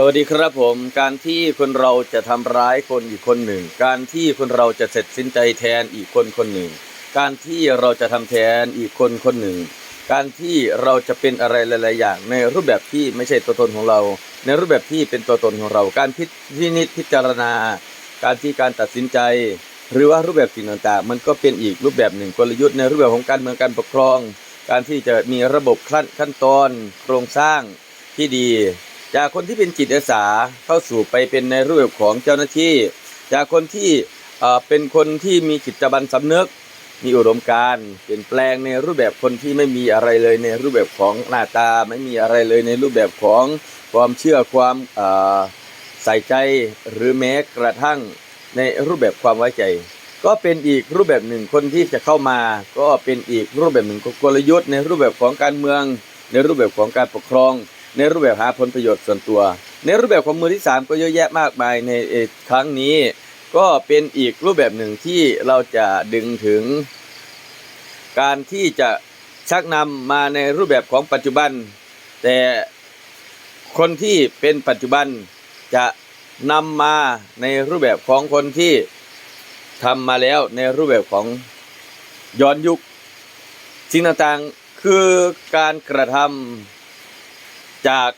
สวัสดีครับผม การที่คนเราจะทำร้ายคนอีกคนหนึ่ง การที่คนเราจะเสร็จสินใจแทนอีกคนคนหนึ่ง การที่เราจะทำแทนอีกคนคนหนึ่ง การที่เราจะเป็นอะไรหลาย ๆ อย่าง ในรูปแบบที่ไม่ใช่ตัวตนของเรา ในรูปแบบที่เป็นตัวตนของเรา การพิพินิจพิจารณา การที่การตัดสินใจ หรือว่ารูปแบบสิ่งต่าง ๆ มันก็เป็นอีกรูปแบบหนึ่งกลยุทธ์ในรูปแบบของการเมืองการปกครอง การที่จะมีระบบขั้นขั้นตอน โครงสร้างที่ดี จากคนที่เป็นจิตอาสาเข้าสู่ไปเป็นในรูปแบบของเจ้าหน้าที่ จากคนที่เป็นคนที่มีจิตบันสำนึก มีอุดมการเปลี่ยนแปลงในรูปแบบคนที่ไม่มีอะไรเลยในรูปแบบของหน้าตา ไม่มีอะไรเลยในรูปแบบของความเชื่อความใส่ใจหรือแม้กระทั่งในรูปแบบความไว้ใจ ก็เป็นอีกรูปแบบหนึ่งคนที่จะเข้ามา ก็เป็นอีกรูปแบบหนึ่งของกลยุทธ์ ในรูปแบบของการเมือง ในรูปแบบของการปกครอง ในรูปแบบหาผลประโยชน์ส่วนตัว ในรูปแบบของมือที่สามก็เยอะแยะมากมายในครั้งนี้ ก็เป็นอีกรูปแบบหนึ่งที่เราจะดึงถึง การที่จะชักนำมาในรูปแบบของปัจจุบัน แต่คนที่เป็นปัจจุบันจะนำมาในรูปแบบของคนที่ทำมาแล้วในรูปแบบของย้อนยุคสิ่งต่างๆคือการกระทำ จาก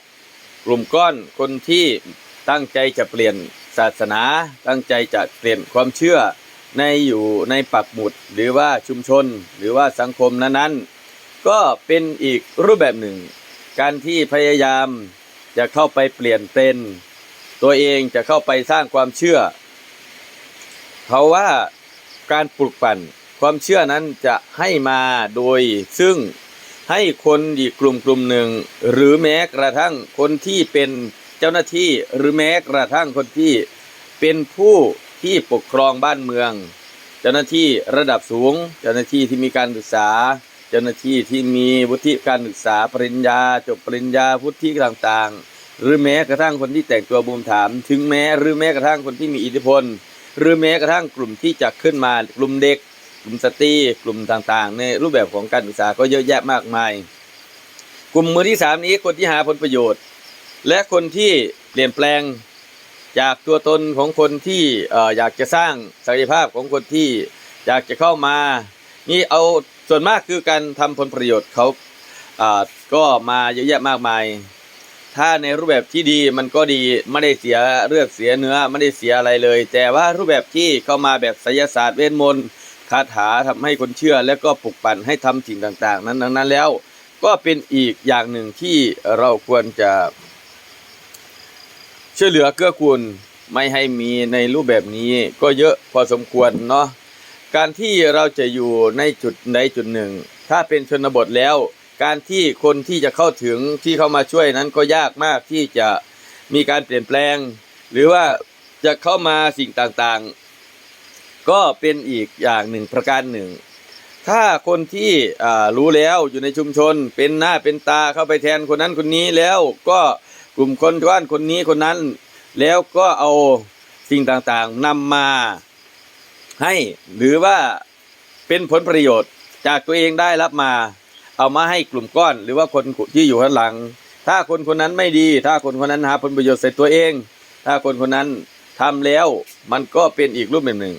กลุ่มก้อนคนที่ตั้งใจจะเปลี่ยนศาสนา ตั้งใจจะเปลี่ยนความเชื่อในอยู่ในปักหมุดหรือว่าชุมชนหรือว่าสังคมนั้นๆ ก็เป็นอีกรูปแบบหนึ่ง การที่พยายามจะเข้าไปเปลี่ยนเป็นตัวเองจะเข้าไปสร้างความเชื่อ เขาว่าการปลุกปั่นความเชื่อนั้นจะให้มาโดยซึ่ง ให้คนอีกกลุ่มกลุ่มหนึ่ง หรือแม้กระทั่งคนที่เป็นเจ้าหน้าที่หรือแม้กระทั่งคนที่เป็นผู้ที่ปกครองบ้านเมือง เจ้าหน้าที่ระดับสูง เจ้าหน้าที่ที่มีการศึกษา เจ้าหน้าที่ที่มีวุฒิการศึกษาปริญญา จบปริญญาวุฒิต่างๆ หรือแม้กระทั่งคนที่แต่งตัวบูมถาม ถึงแม้หรือแม้กระทั่งคนที่มีอิทธิพล หรือแม้กระทั่งกลุ่มที่จะขึ้นมากลุ่มเด็ก กลุ่มสตรีกลุ่มต่างๆ ในรูปแบบของการศึกษาก็เยอะแยะมากมาย กลุ่มมือที่สามนี้คนที่หาผลประโยชน์ และคนที่เปลี่ยนแปลงจากตัวตนของคนที่ออยากจะสร้างศักยภาพของคนที่อยากจะเข้ามา นี่เอาส่วนมากคือการทำผลประโยชน์เขาก็มาเยอะแยะมากมาย ถ้าในรูปแบบที่ดีมันก็ดีไม่ได้เสียเลือดเสียเนื้อไม่ได้เสียอะไรเลย แต่ว่ารูปแบบที่เข้ามาแบบไสยศาสตร์เวทมนต์ คาถาทำให้คนเชื่อ แล้วก็ปลุกปั่นให้ทำสิ่งต่าง ๆ นั้นดังนั้นแล้ว ก็เป็นอีกอย่างหนึ่งที่เราควรจะ ช่วยเหลือเกื้อกูลไม่ให้มีในรูปแบบนี้ก็เยอะพอสมควรเนาะการที่เราจะอยู่ในจุดใดจุดหนึ่ง ถ้าเป็นชนบทแล้ว การที่คนที่จะเข้าถึงที่เข้ามาช่วยนั้นก็ยากมากที่จะมีการเปลี่ยนแปลง หรือว่าจะเข้ามาสิ่งต่างๆ ก็เป็นอีกอย่างหนึ่งประการหนึ่ง ถ้าคนที่รู้แล้วอยู่ในชุมชน เป็นหน้าเป็นตาเข้าไปแทนคนนั้นคนนี้แล้วก็กลุ่มคนบ้านคนนี้คนนั้น แล้วก็เอาสิ่งต่างๆนำมาให้หรือว่าเป็นผลประโยชน์จากตัวเองได้รับมา เอามาให้กลุ่มก้อน หรือว่าคนที่อยู่ข้างหลัง ถ้าคนคนนั้นไม่ดี ถ้าคนคนนั้นหาผลประโยชน์ใส่ตัวเอง ถ้าคนคนนั้นทำแล้วมันก็เป็นอีกรูปแบบหนึ่ง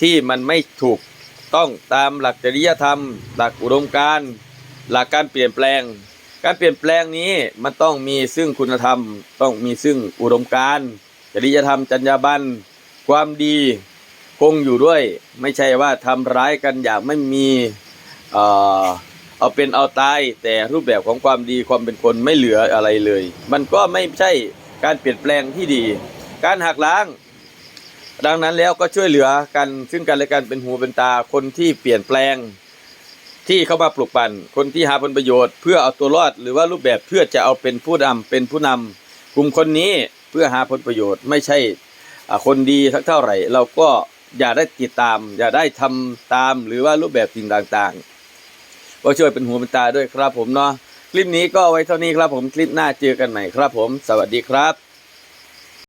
ที่มันไม่ถูกต้องตามหลักจริยธรรม หลักอุดมการณ์หลักการเปลี่ยนแปลง การเปลี่ยนแปลงนี้มันต้องมีซึ่งคุณธรรม ต้องมีซึ่งอุดมการณ์จริยธรรมจรรยาบรรณความดีคงอยู่ด้วย ไม่ใช่ว่าทำร้ายกันอย่างไม่มีเอ่อเอาเป็นเอาตายแต่รูปแบบของความดีความเป็นคนไม่เหลืออะไรเลย มันก็ไม่ใช่การเปลี่ยนแปลงที่ดี การหักล้าง ดังนั้นแล้วก็ช่วยเหลือกันซึ่งกันและกันเป็นหูเป็นตาคนที่เปลี่ยนแปลง ที่เข้ามาปลุกปั่นคนที่หาผลประโยชน์เพื่อเอาตัวรอดหรือว่ารูปแบบเพื่อจะเอาเป็นผู้นำเป็นผู้นำกลุ่มคนนี้เพื่อหาผลประโยชน์ไม่ใช่คนดีสักเท่าไหร่ เราก็อย่าได้ติดตาม อย่าได้ทำตามหรือว่ารูปแบบสิ่งต่างๆก็ช่วยเป็นหูเป็นตาด้วยครับผมเนาะคลิปนี้ก็ไว้เท่านี้ครับผมคลิปหน้าเจอกันใหม่ครับผม สวัสดีครับ